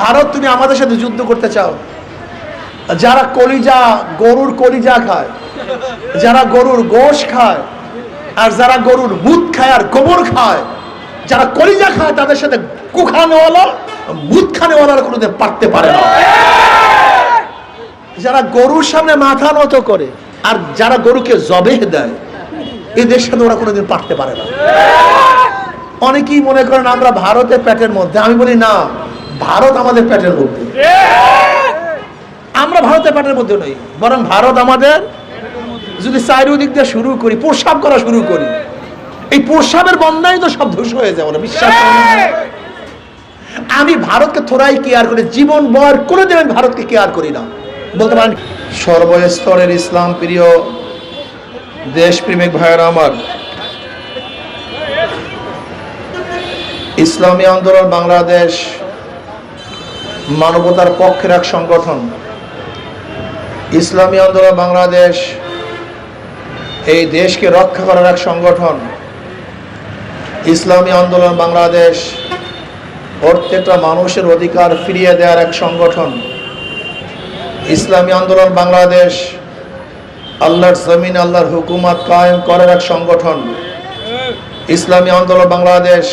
ভারত, তুমি আমাদের সাথে যুদ্ধ করতে চাও। যারা কলিজা, গরুর কলিজা খায়, যারা গরুর গোশ খায়, আর যারা গরুর মুদ খায় আর গোবর খায়, যারা কলিজা খায়, তাদের সাথে কুখানেওয়ালা মুদ খানেওয়ালারা কোনোদিন পারতে পারে না। যারা গরুর সামনে মাথা নত করে, আর যারা গরুকে জবেহ দেয়, এদের সাথে ওরা কোনোদিন পারতে পারে না। অনেকেই মনে করেন আমরা ভারতের প্যাটের মধ্যে, আমি বলি না, ভারত আমাদের প্যাটের মধ্যে। আমরা ভারতের প্যাটের মধ্যে নই, বরং ভারত আমাদের, যদি চারিদিক দিয়ে শুরু করি প্রস্রাব করা শুরু করি, এই প্রস্রাবের বন্যায় তো সব ধ্বংস হয়ে যাবে না বিশ্বাস আমি ভারতকে থোড়াই কেয়ার করি, জীবন বর করে দেবেন ভারতকে কেয়ার করি না। বলতে পারেন সর্বস্তরের ইসলাম প্রিয় দেশপ্রেমিক ভাইয়েরা আমার ইসলামী আন্দোলন বাংলাদেশ মানবতার পক্ষের এক সংগঠন। ইসলামী আন্দোলন বাংলাদেশ এই দেশকে রক্ষা করার এক সংগঠন। ইসলামী আন্দোলন বাংলাদেশ প্রত্যেকটা মানুষের অধিকার ফিরিয়ে দেওয়ার এক সংগঠন। ইসলামী আন্দোলন বাংলাদেশ আল্লাহর জমিন, আল্লাহর হুকুমাত কায়েম করার এক সংগঠন। ইসলামী আন্দোলন বাংলাদেশ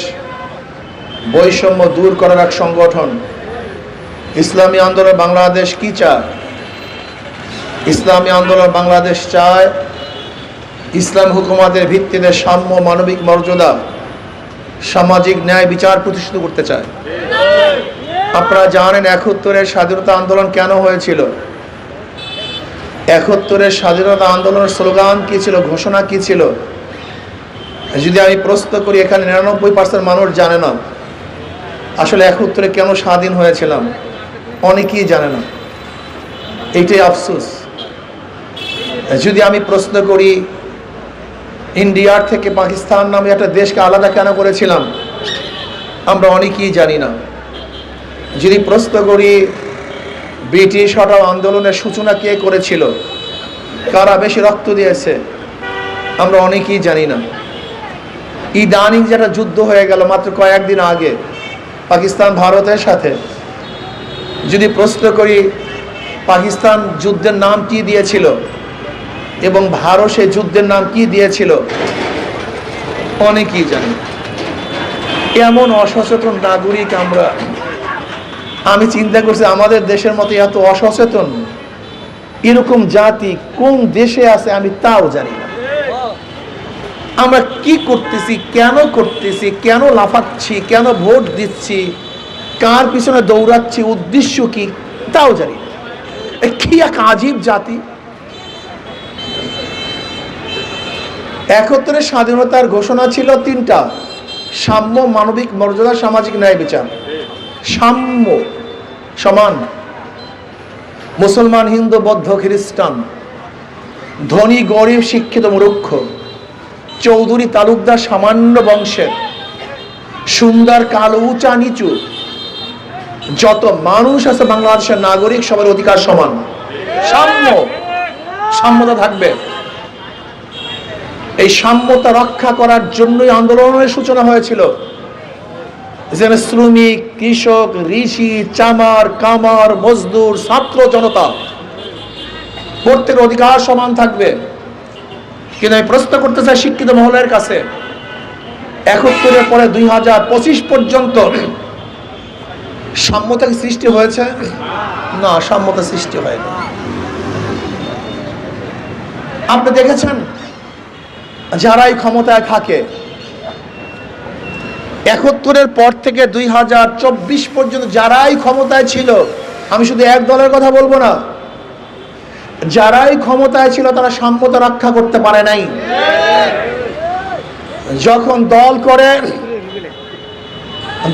বৈষম্য দূর করার এক সংগঠন। ইসলামী আন্দোলন বাংলাদেশ কি চায়? ইসলামী আন্দোলন বাংলাদেশ চায় ইসলাম হুকুমাতের ভিত্তিতে সাম্য মানবিক মর্যাদা, সামাজিক ন্যায় বিচার প্রতিষ্ঠিত করতে চায়। আপনারা জানেন একাত্তরের স্বাধীনতা আন্দোলন কেন হয়েছিল? একাত্তরের স্বাধীনতা আন্দোলনের স্লোগান কি ছিল? ঘোষণা কি ছিল? যদি আমি প্রশ্ন করি, এখানে নিরানব্বই পার্সেন্ট মানুষ জানে না। আসলে একাত্তরে কেন স্বাধীন হয়েছিলাম? অনেকেই জানে না। এইটাই আফসোস। যদি আমি প্রশ্ন করি ইন্ডিয়ার থেকে পাকিস্তান নামে একটা দেশকে আলাদা কেন করেছিলাম, আমরা অনেকেই জানি না। যদি প্রশ্ন করি, ব্রিটিশ হটাও আন্দোলনের সূচনা কে করেছিল, কারা বেশি রক্ত দিয়েছে, আমরা অনেকেই জানি না। ইদানিং যেটা যুদ্ধ হয়ে গেল, মাত্র কয়েকদিন আগে পাকিস্তান ভারতের সাথে। যদি প্রশ্ন করি, পাকিস্তান যুদ্ধের নাম কি দিয়েছিল এবং ভারত সে যুদ্ধের নাম কি দিয়েছিল, অনেকেই জানি। এমন অসচেতন নাগরিক আমরা। আমি চিন্তা করছি, আমাদের দেশের মতো এত অসচেতন এরকম জাতি কোন দেশে আছে আমি তাও জানি আমরা কি করতেছি, কেন করতেছি, কেন লাফাচ্ছি, কেন ভোট দিচ্ছি, কার পিছনে দৌড়াচ্ছি, উদ্দেশ্য কি, তাও জানি কি এক আজীব জাতি। একত্তরের স্বাধীনতার ঘোষণা ছিল তিনটা, সাম্য মানবিক মর্যাদা, সামাজিক ন্যায় বিচার। সাম্য, সমান, মুসলমান, হিন্দু, বৌদ্ধ, খ্রিস্টান, ধনী, গরিব, শিক্ষিত, মূর্খ। চৌধুরী তালুকদার সামান্য বংশের। সুন্দর কালো উঁচা নিচু। যত মানুষ আছে বাংলাদেশের নাগরিক, সবার অধিকার সমান। সাম্য। সাম্যতা থাকবে। এই সাম্যতা রক্ষা করার জন্যই আন্দোলনের সূচনা হয়েছিল। যেন শ্রমিক, কৃষক, ঋষি, চামার, কামার, মজদুর, ছাত্র জনতা প্রত্যেক অধিকার সমান থাকবে। কিন্তু আমি প্রশ্ন করতে চাই শিক্ষিত মহলের কাছে, একাত্তরের পরে দুই হাজার পঁচিশ পর্যন্ত সাম্যতা সৃষ্টি হয়েছে? না, সাম্যতা সৃষ্টি হয়নি। আপনি দেখেছেন? যারাই ক্ষমতায় থাকে, একাত্তরের পর থেকে দুই হাজার চব্বিশ পর্যন্ত যারাই ক্ষমতায় ছিল, আমি শুধু এক দলের কথা বলব না যারাই ক্ষমতায় ছিল, তারা সাম্যতা রক্ষা করতে পারে নাই। যখন দল করে,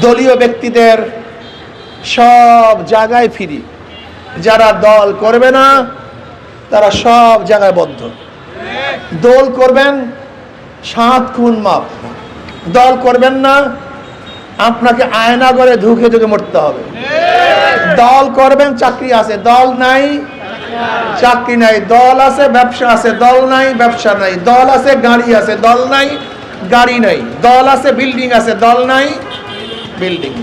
দলীয় ব্যক্তিদের সব জায়গায় ফিরি। যারা দল করবে না, তারা সব জায়গায় বদ্ধ। দল করবেন, সাত খুন মাপ। দল করবেন না, আপনাকে আয়না করে ধুকে ধুকে মরতে হবে। দল করবেন, চাকরি আছে। দল নাই চাকরি নাই, দল আছে, ব্যবসা আছে, দল নাই, ব্যবসা নাই, দল আছে, গাড়ি আছে, দল নাই, গাড়ি নাই, দল আছে, বিল্ডিং আছে, দল নাই, বিল্ডিং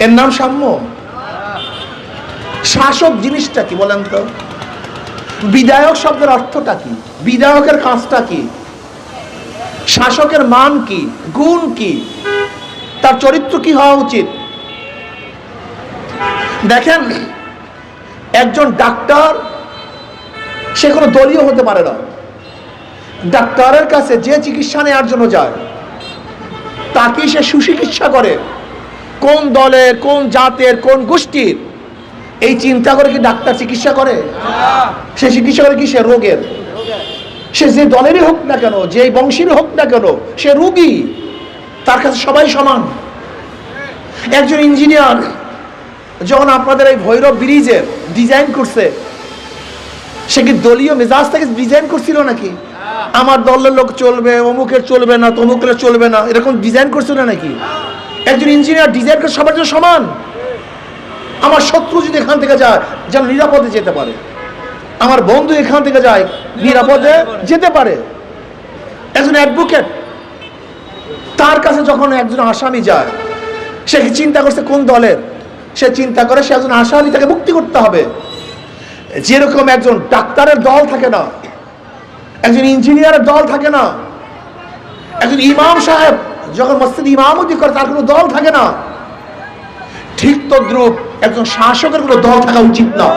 এর নাম সাম্য? শাসক জিনিসটা কি বলেন তো? বিধায়ক শব্দের অর্থটা কি? বিধায়কের কাজটা কি? শাসকের মান কি? গুণ কি? তার চরিত্র কি হওয়া উচিত? দেখেন একজন ডাক্তার, সে কোনো দলীয় হতে পারে না। ডাক্তারের কাছে যে চিকিৎসা নেওয়ার জন্য যায়, তাকে সে সুচিকিৎসা করে। কোন দলের, কোন জাতের, কোন গোষ্ঠীর? এই চিন্তা করে কি ডাক্তার চিকিৎসা করে? সে চিকিৎসা করে কি? সে রোগের। সে যে দলেরই হোক না কেন, যে বংশীর হোক না কেন, সে রুগী। তার কাছে সবাই সমান। একজন ইঞ্জিনিয়ার, যখন আপনাদের এই ভৈরব ব্রিজের ডিজাইন করছে। সে কি দলীয় মেজাজ থেকে ডিজাইন করছিল নাকি? আমার দলের লোক চলবে অমুকের চলবে না তমুকের চলবে না এরকম ডিজাইন করছিল নাকি? একজন ইঞ্জিনিয়ার ডিজাইন করে সবার জন্য সমান? আমার শত্রু যদি এখান থেকে যায় যেন নিরাপদে যেতে পারে। আমার বন্ধু এখান থেকে যায় নিরাপদে যেতে পারে। একজন অ্যাডভোকেট তার কাছে যখন একজন আসামি যায় সে কি চিন্তা করছে কোন দলের? সে চিন্তা করে, সে একজন আসামি, তাকে মুক্তি করতে হবে। যেরকম একজন ডাক্তারের দল থাকে না, একজন ইঞ্জিনিয়ারের দল থাকে না, একজন ইমাম সাহেব যখন মসজিদ ইমামতি করে, তার কোনো দল থাকে না। ঠিক তদ্রুপ একজন শাসকের কোনো দল থাকা উচিত না।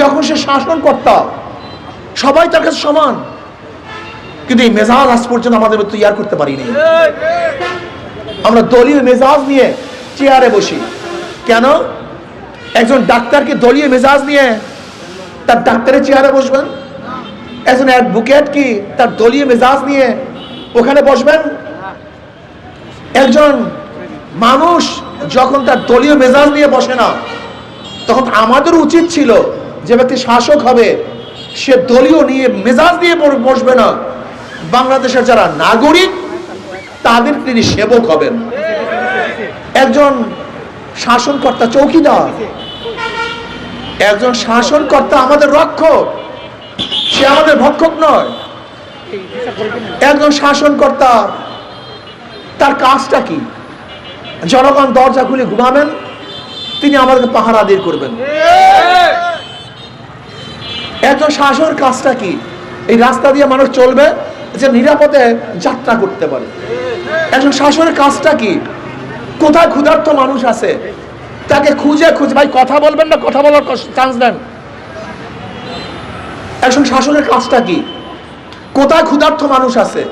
যখন সে শাসন কর্তা সবাই তার কাছে সমান, কিন্তু এই মেজাজ আজ পর্যন্ত আমাদের তৈরি করতে পারিনি। আমরা দলীয় মেজাজ নিয়ে চেয়ারে বসি। কেন? একজন ডাক্তারকে দলীয় মেজাজ নিয়ে তার ডাক্তারের চেয়ারে বসবেন? একজন অ্যাডভোকেট কি তার দলীয় মেজাজ নিয়ে ওখানে বসবেন? একজন মানুষ যখন তার দলীয় মেজাজ নিয়ে বসে না, তখন আমাদের উচিত ছিল যে ব্যক্তি শাসক হবে, সে দলীয় নিয়ে মেজাজ নিয়ে বসবে না। বাংলাদেশের যারা নাগরিক তাদের তিনি সেবক হবেন। একজন শাসনকর্তা চৌকিদার, একজন শাসনকর্তা আমাদের রক্ষক, সে আমাদের ভক্ষক নয়। একজন শাসনকর্তা, তার কাজটা কি? জনগণ দরজা খুলে ঘুমাবেন, তিনি আমাদেরকে পাহারা দিয়ে করবেন। একজন শাসন কাজটা কি? এই রাস্তা দিয়ে মানুষ চলবে, যে নিরাপদে যাত্রা করতে পারে। একজন শাসনের কাজটা কি? কোথায় ক্ষুধার্ত মানুষ আছে? তাকে খুঁজে খুঁজে ভাই, কথা বলবেন না, কথা বলার চান্স দেন। একজন শাসনের কাজটা কি? কোথায় ক্ষুধার্ত মানুষ আছে?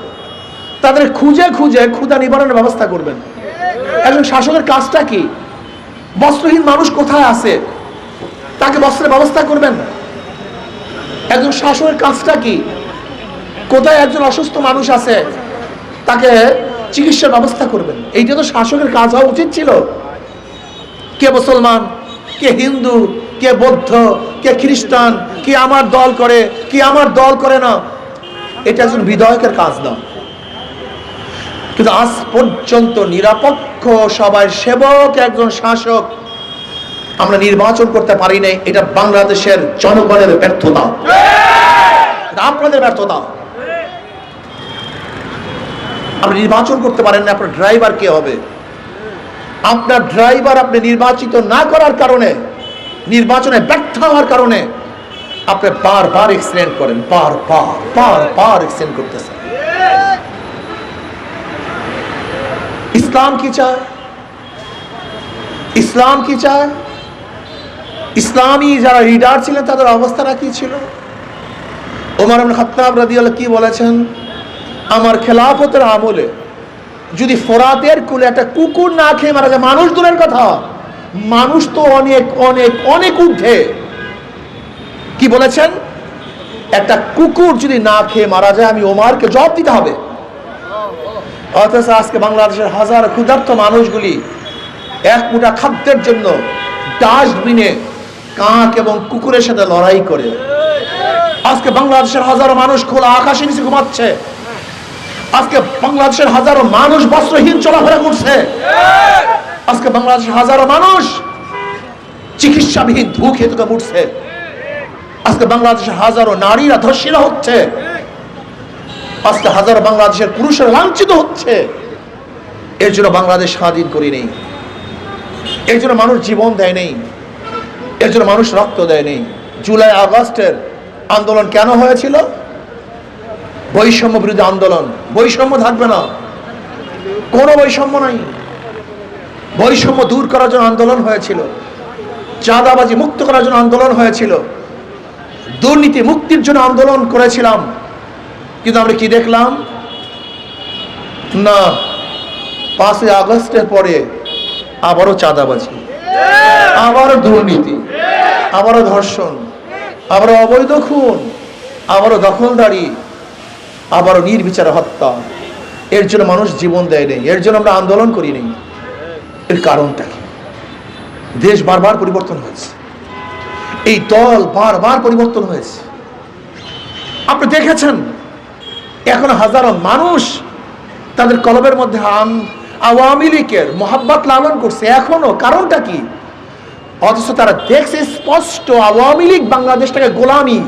তাদের খুঁজে খুঁজে ক্ষুধা নিবারণের ব্যবস্থা করবেন। একজন শাসকের কাজটা কি? বস্ত্রহীন মানুষ কোথায় আছে? তাকে বস্ত্রের ব্যবস্থা করবেন। একজন শাসকের কাজটা কি? কোথায় একজন অসুস্থ মানুষ আছে? তাকে চিকিৎসার ব্যবস্থা করবেন। এইটা তো শাসকের কাজ হওয়া উচিত ছিল। কে মুসলমান, কে হিন্দু, কে বৌদ্ধ, কে খ্রিস্টান, কে আমার দল করে, কি আমার দল করে না। এটা একজন বিধায়কের কাজ না। কিন্তু আজ পর্যন্ত নিরাপক্ষ সবাই সেবক একজন শাসক আমরা নির্বাচন করতে পারি নাই এটা বাংলাদেশের জনগণের ব্যর্থতা। আপনাদের ব্যর্থতা। আপনি নির্বাচন করতে পারেন না, আপনার ড্রাইভার কে হবে? আপনার ড্রাইভার আপনি নির্বাচিত না করার কারণে, নির্বাচনে ব্যর্থ হওয়ার কারণে আপনি বারবার এক্সিডেন্ট করেন, বারবার বারবার এক্সিডেন্ট করতেছেন। ইসলাম কি চায়? ইসলাম কি চায়? ইসলামী যারা লিডার ছিলেন, তাদের অবস্থাটা কি ছিল? ওমর আবুল খাত্তাব রাদিয়াল্লাহু কি বলেছেন? আমার খেলাফতের আমলে যদি ফোরাতের কুলে একটা কুকুর না খেয়ে মারা যায় মানুষ দূরের কথা। মানুষ তো অনেক অনেক অনেক ঊর্ধ্বে। কি বলেছেন? একটা কুকুর যদি না খেয়ে মারা যায়, আমি ওমারকে জবাব দিতে হবে। অথচ আজকে বাংলাদেশের হাজার ক্ষুধার্ত মানুষগুলি এক মুঠা খাদ্যের জন্য ডাস্টবিনে কাক এবং কুকুরের সাথে লড়াই করে। আজকে বাংলাদেশের হাজারো মানুষ খোলা আকাশে নিচে ঘুমাচ্ছে। আজকে বাংলাদেশের হাজারো মানুষ বস্ত্রহীন চলাফেরা করছে। আজকে বাংলাদেশের হাজারো মানুষ চিকিৎসাবিহীন ধু খেতে উঠছে আজকে বাংলাদেশের হাজারো নারীরা ধর্ষিত হচ্ছে। আজকে হাজারো বাংলাদেশের পুরুষের লাঞ্ছিত হচ্ছে। এর জন্য বাংলাদেশ স্বাধীন করি নেই। এর জন্য মানুষ জীবন দেয় নেই। এর জন্য মানুষ রক্ত দেয় নেই। জুলাই আগস্টের আন্দোলন কেন হয়েছিল? বৈষম্য বিরোধী আন্দোলন। বৈষম্য থাকবে না। কোনো বৈষম্য নাই। বৈষম্য দূর করার জন্য আন্দোলন হয়েছিল। চাঁদাবাজি মুক্ত করার জন্য আন্দোলন হয়েছিল। দুর্নীতি মুক্তির জন্য আন্দোলন করেছিলাম। কিন্তু আমরা কি দেখলাম? না, পাঁচই আগস্টের পরে আবারও চাঁদাবাজি, আবারও দুর্নীতি, আবারও ধর্ষণ, আবারও অবৈধ খুন, আবারও দখলদারি আবারও নির্বিচারে হত্যা। এর জন্য মানুষ জীবন দেয় নেই। এর জন্য আমরা আন্দোলন করি নেই। এর কারণটা কি? দেশ বারবার পরিবর্তন হয়েছে। এই দল বারবার পরিবর্তন হয়েছে। আপনি দেখেছেন? এখন হাজারো মানুষ তাদের কলবের মধ্যে আওয়ামী লীগের মোহাব্বত লালন করছে। এখনও কারণটা কি? অথচ তারা দেখছে স্পষ্ট আওয়ামী লীগ বাংলাদেশটাকে গোলামি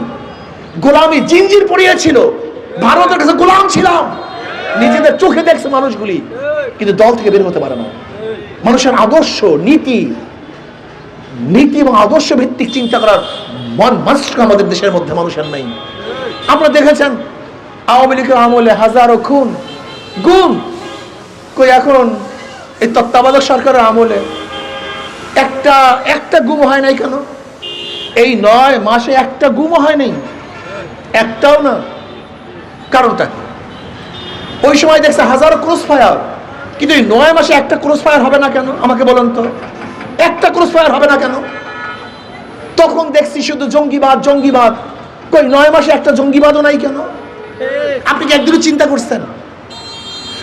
গোলামি জিঞ্জির পড়িয়েছিল ভারতের কাছে গোলাম ছিলাম। নিজেদের চোখে দেখছে মানুষগুলি, কিন্তু দল থেকে বের হতে পারে না। মানুষের আদর্শ, নীতি নীতি এবং আদর্শ ভিত্তিক চিন্তা করার মন মাস্ক আমাদের দেশের মধ্যে মানুষের নাই। আপনারা দেখেছেন, আওয়ামী লীগের আমলে হাজারো খুন, গুম। কই এখন এই তত্ত্বাবধায়ক সরকারের আমলে একটা একটা গুম হয় নাই কেন? এই নয় মাসে একটা গুমও হয় নাই। একটাও না। কারণটা কি? ওই সময় দেখছে হাজারো ক্রস ফায়ার কিন্তু এই নয় মাসে একটা ক্রস ফায়ার হবে না কেন? আমাকে বলুন তো। একটা ক্রস ফায়ার হবে না কেন? তখন দেখছি শুধু জঙ্গিবাদ জঙ্গিবাদ। কই, নয় মাসে একটা জঙ্গিবাদও নাই কেন? আপনি কি একদিনও চিন্তা করছেন?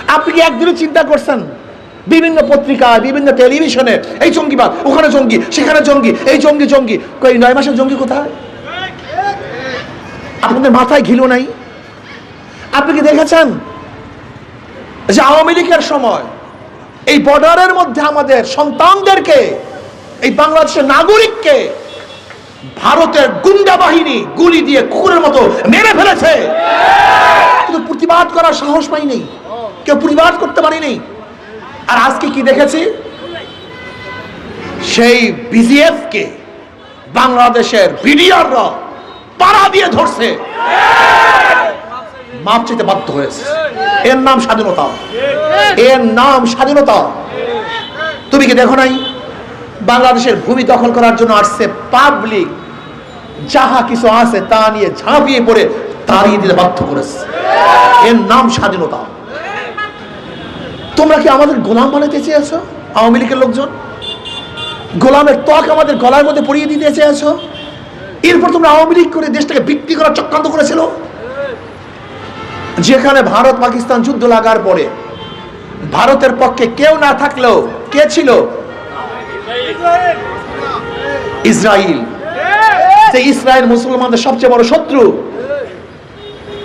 আপনি কি একদিনও চিন্তা করছেন? বিভিন্ন পত্রিকায়, বিভিন্ন টেলিভিশনে এই জঙ্গিবাদ, ওখানে জঙ্গি, সেখানে জঙ্গি, এই জঙ্গি জঙ্গি। কই, নয় মাসের জঙ্গি কোথায়? আপনাদের মাথায় ঘিলো নাই? আপনি কি দেখেছেন? যে আওয়ামী লীগের সময় এই বর্ডারের মধ্যে আমাদের সন্তানদেরকে, এই বাংলাদেশের নাগরিককে ভারতের গুন্ডা বাহিনী গুলি দিয়ে কুকুরের মতো মেরে ফেলেছে। কিন্তু প্রতিবাদ করার সাহস পাইনি। কেউ প্রতিবাদ করতে পারিনি। আর আজকে কি দেখেছি? সেই বিজিএফ কে বাংলাদেশের বিডিআররা পাড়া দিয়ে ধরছে। মাপ চাইতে বাধ্য হয়েছে। এর নাম স্বাধীনতা। এর নাম স্বাধীনতা। তুমি কি দেখো নাই? বাংলাদেশের ভূমি দখল করার জন্য আসছে পাবলিক যাহা কিছু আছে তা নিয়ে ঝাঁপিয়ে পড়ে তাড়িয়ে দিতে বাধ্য করেছে। এর নাম স্বাধীনতা। তোমরা কি আমাদের গোলাম বানাতে চেয়েছো? আওয়ামী লীগের লোকজন? গোলামের ত্বক আমাদের গলার মধ্যে পরিয়ে দিতে চেয়েছো? এরপর তোমরা আওয়ামী লীগ করে দেশটাকে বিক্রি করার চক্রান্ত করেছিল? যেখানে ভারত পাকিস্তান যুদ্ধ লাগার পরে ভারতের পক্ষে কেউ না থাকলেও কে ছিল? ইসরায়েল যে ইসরায়েল মুসলমানদের সবচেয়ে বড় শত্রু।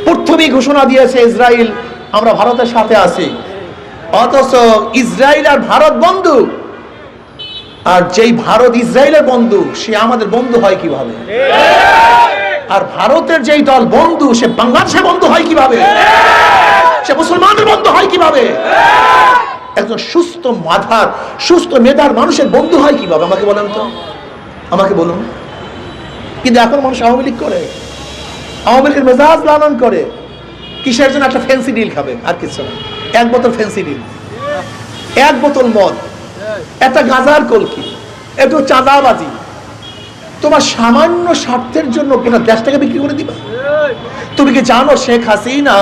প্রথমেই ঘোষণা দিয়েছে ইসরায়েল আমরা ভারতের সাথে আছি। অথচ ইসরায়েল আর ভারত বন্ধু। আর যেই ভারত ইসরায়েলের বন্ধু, সে আমাদের বন্ধু হয় কীভাবে? আর ভারতের যেই দল বন্ধু, সে বাংলাদেশের বন্ধু হয় কীভাবে? সে মুসলমানের বন্ধু হয় কীভাবে? একজন সুস্থ মাথার সুস্থ মেধার মানুষের বন্ধু হয় কীভাবে? আমাকে বলেন তো। আমাকে বলুন। কিন্তু এখন মানুষ আওয়ামী লীগ করে। আওয়ামী লীগের মেজাজ লালন করে। কিসের জন্য একটা ফ্যান্সি ডিল খাবে? আর কিছু না। এক বোতল ফ্যান্সি ডিল এক বোতল মদ। একটা গাজার কলকি এত চাঁদাবাজি তোমার সামান্য স্বার্থের জন্য গোটা দেশটাকে বিক্রি করে দিবা? তুমি কি জানো শেখ হাসিনা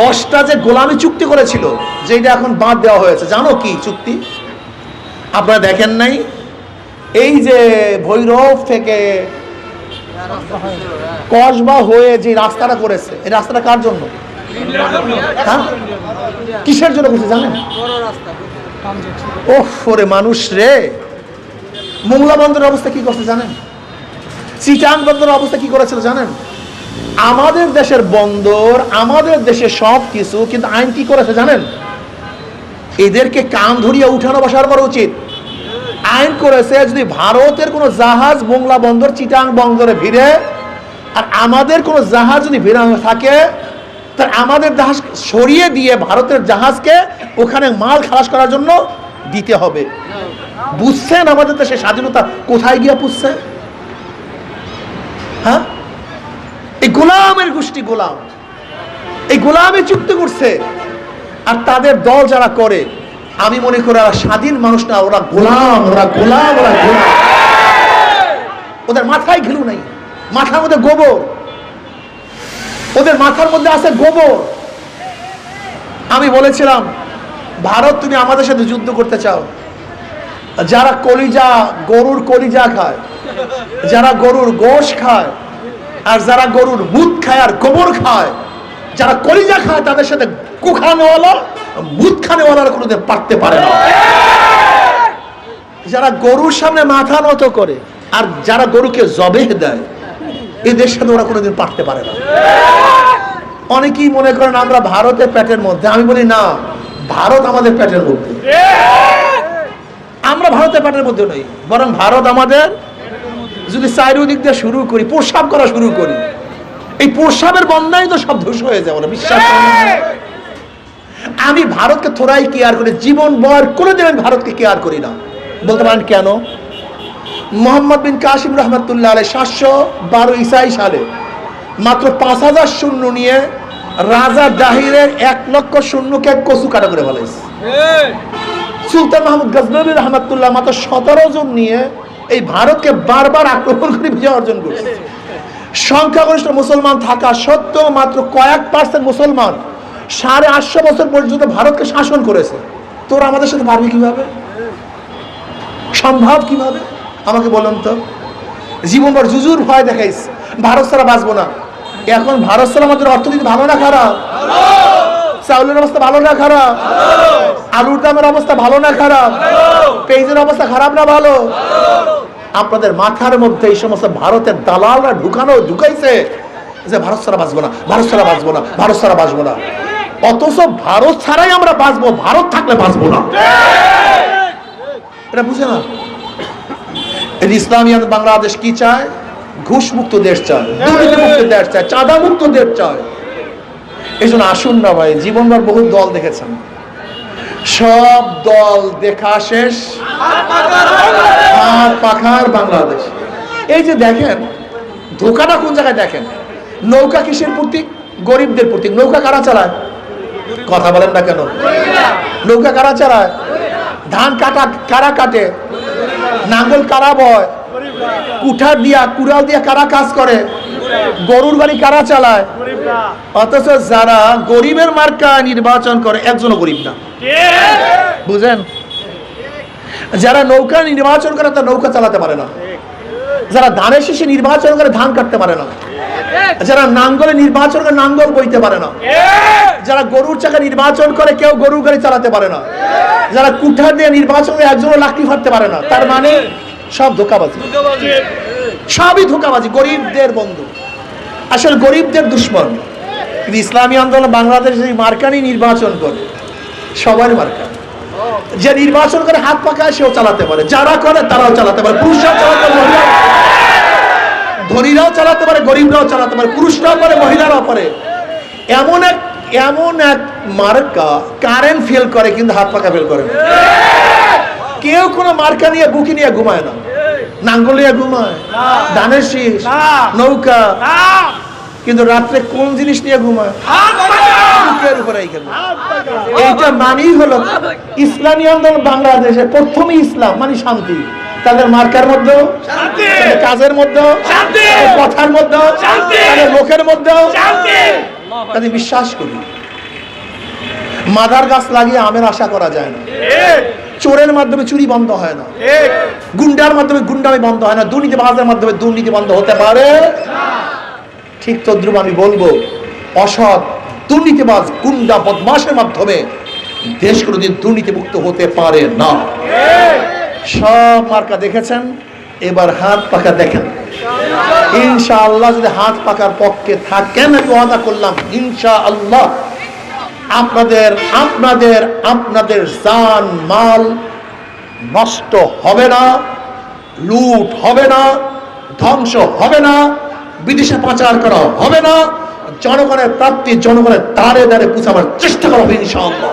দশটা যে গোলামি চুক্তি করেছিল, যেটা এখন বাদ দেওয়া হয়েছে, জানো কি চুক্তি? আপনারা দেখেন নাই? এই যে ভৈরব থেকে কসবা হয়ে যে রাস্তাটা করেছে, এই রাস্তাটা কার জন্য? হ্যাঁ? কিসের জন্য করছে জানেন? ওরে মানুষ রে। মোংলা বন্দরের অবস্থা কি করছে জানেন? চিটাং বন্দরের অবস্থা কি করেছিল জানেন? আমাদের দেশের বন্দর, আমাদের দেশের সব কিছু কিন্তু আইন কি করেছে জানেন? এদেরকে কান ধরিয়ে উঠানো বসার করা উচিত। আইন করেছে যদি ভারতের কোনো জাহাজ মোংলা বন্দর, চিটাং বন্দরে ভিড়ে, আর আমাদের কোনো জাহাজ যদি ভিড়ানো থাকে তা আমাদের জাহাজ সরিয়ে দিয়ে ভারতের জাহাজকে ওখানে মাল খালাস করার জন্য দিতে হবে। বুঝছেন আমাদের দেশে স্বাধীনতা কোথায় গিয়ে পুষছে? হ্যাঁ? এই গোলামের গোষ্ঠী গোলাম। এই গোলামে চুক্তি করছে। আর তাদের দল যারা করে, আমি মনে করি ওরা স্বাধীন মানুষ না, ওরা গোলাম ওরা গোলাম ওরা গোলাম। ওদের মাথায় ঘিলু নাই। মাথার মধ্যে গোবর। ওদের মাথার মধ্যে আছে গোবর। আমি বলেছিলাম, ভারত, তুমি আমাদের সাথে যুদ্ধ করতে চাও। যারা কলিজা, গরুর কলিজা খায়, যারা গরুর গোশ খায়, আর যারা গরুর মুদ খায় আর গোবর খায়, যারা কলিজা খায়, তাদের সাথে কুখানেওয়ালা মুদ খানেওয়ালার কোনোদিন পারতে পারে না। যারা গরুর সামনে মাথা নত করে, আর যারা গরুকে জবেহ দেয় এদের সাথে ওরা কোনোদিন পারতে পারে না। অনেকেই মনে করেন আমরা ভারতের প্যাটের মধ্যে। আমি বলি, না, ভারত আমাদের প্যাটের মধ্যে। আমরা ভারতের প্যাটের মধ্যে নই, বরং ভারত আমাদের যদি চারিদিক দিয়ে শুরু করি, প্রস্রাব করা শুরু করি, এই প্রস্রাবের বন্যায় তো সব ধ্বংস হয়ে যাবে বিশ্বাস আমি ভারতকে থোড়াই কেয়ার করি জীবন বর কোনোদিন আমি ভারতকে কেয়ার করি না। বলতে পারেন, কেন? মোহাম্মদ বিন কাসিম রহমতুল্লাহ আলাই সাতশো বারো ইসাই সালে মাত্র পাঁচ হাজার শূন্য নিয়ে রাজা জাহিরের এক লক্ষ শূন্যকে কচু কাটা করে ফেলেছে। সুলতান মাহমুদ গজনবী রহমতুল্লাহ মাত্র সতেরো জন নিয়ে এই ভারতকে বারবার আক্রমণ করে বিজয় অর্জন করছে। সংখ্যাগরিষ্ঠ মুসলমান থাকা সত্ত্বেও মাত্র কয়েক পার্সেন্ট মুসলমান সাড়ে আটশো বছর পর্যন্ত ভারতকে শাসন করেছে। তোরা আমাদের সাথে পারবি কীভাবে? সম্ভব কীভাবে? আমাকে বলুন তো জীবনভর জুজুর ভয় দেখাইস ভারত ছাড়া বাঁচবো না। এখন ভারত ছাড়া আমাদের অর্থনীতি ভালো না খারাপ? চাউলের অবস্থা ভালো না খারাপ? আলুর দামের অবস্থা ভালো না খারাপ? পেঁয়াজের অবস্থা খারাপ না ভালো? আপনাদের মাথার মধ্যে এই সমস্ত ভারতের দালালরা ঢুকানো, ঢুকাইছে যে ভারত ছাড়া বাঁচবো না, ভারত ছাড়া বাঁচবো না, ভারত ছাড়া বাঁচবো না। অথচ ভারত ছাড়াই আমরা বাঁচবো, ভারত থাকলে বাঁচবো না। এটা বুঝে না? এই বাংলাদেশ কি চায়? ঘুষ মুক্ত দেশ চায় দেশ চায় চাঁদা মুক্ত দেশ চায়। এই জন্য আসুন না ভাই, জীবনভর বহু দল দেখেছেন। সব দল দেখা শেষ। পাখার বাংলাদেশ। এই যে দেখেন, ধোকাটা কোন জায়গায় দেখেন? নৌকা কিসের প্রতীক? গরিবদের প্রতীক। নৌকা কারা চালায়? কথা বলেন না কেন? নৌকা কারা চালায়? ধান কাটা, কারা কাটে? নাঙ্গল কারা বয়? কুঠার দিয়া, কুড়াল দিয়া কারা কাজ করে? গরুর গাড়ি কারা চালায়? অথচ যারা গরিবের মার্কা নির্বাচন করে, একজনও গরিব না। বুঝেন? যারা নৌকা নির্বাচন করে, তারা নৌকা চালাতে পারে না। যারা ধানের শেষে নির্বাচন করে, ধান কাটতে পারে না। যারা নাঙ্গলে নির্বাচন করে নাঙ্গল বইতে পারে না। যারা গরুর চাকা নির্বাচন করে কেউ গরুর গাড়ি চালাতে পারে না। যারা কুঠার দিয়ে নির্বাচন করে একজনও লাকড়ি ফাটতে পারে না। তার মানে সব ধোকাবাজি। সবই ধোকাবাজি গরিবদের বন্ধু। আসলে গরিবদের দুশ্মন। কিন্তু ইসলামী আন্দোলন বাংলাদেশ এই মার্কানি নির্বাচন করে সবার মার্কা। যে নির্বাচন করে হাত পাকায় সেও চালাতে পারে। যারা করে তারাও চালাতে পারে। পুরুষরাও চালাতে পারে। ধনীরাও চালাতে পারে, গরিবরাও চালাতে পারে, পুরুষরাও পারে, মহিলারাও পারে। এমন এক এমন এক মার্কা কারেন্ট ফেল করে কিন্তু হাত পাকা ফেল করে কেউ কোনো মার্কা নিয়ে, বুকি নিয়ে ঘুমায় না। নাঙ্গল নিয়ে ঘুমায় শীষ, নৌকা। কিন্তু রাত্রে কোন জিনিস নিয়ে ঘুমায়? ইসলামী আন্দোলন বাংলাদেশে প্রথমই ইসলাম মানে শান্তি। তাদের মার্কার মধ্যে কাজের মধ্যে কথার মধ্যে তাদের লোকের মধ্যে তাদের বিশ্বাস করি মাদার গাছ লাগিয়ে আমের আশা করা যায় না। চোরের মাধ্যমে চুরি বন্ধ হয় না। গুন্ডার মাধ্যমে গুন্ডামি বন্ধ হয় না। দুর্নীতিবাজের মাধ্যমে দুর্নীতি বন্ধ হতে পারে? ঠিক তদ্রুপ আমি বলব অসৎ দুর্নীতিবাজ গুন্ডা বদমাসের মাধ্যমে দেশ কোনোদিন দুর্নীতিমুক্ত হতে পারে না। সব মার্কা দেখেছেন, এবার হাত পাকা দেখেন। ইনশাআল্লাহ যদি হাত পাকার পক্ষে থাকেন আমি ওয়াদা করলাম, ইনশাআল্লাহ। আপনাদের আপনাদের আপনাদের জান মাল নষ্ট হবে না, লুট হবে না, ধ্বংস হবে না, বিদেশে পাচার করা হবে না, জনগণের প্রাপ্তি, জনগণের দ্বারে দ্বারে পুষাবার চেষ্টা করা হবে, ইনশাআল্লাহ।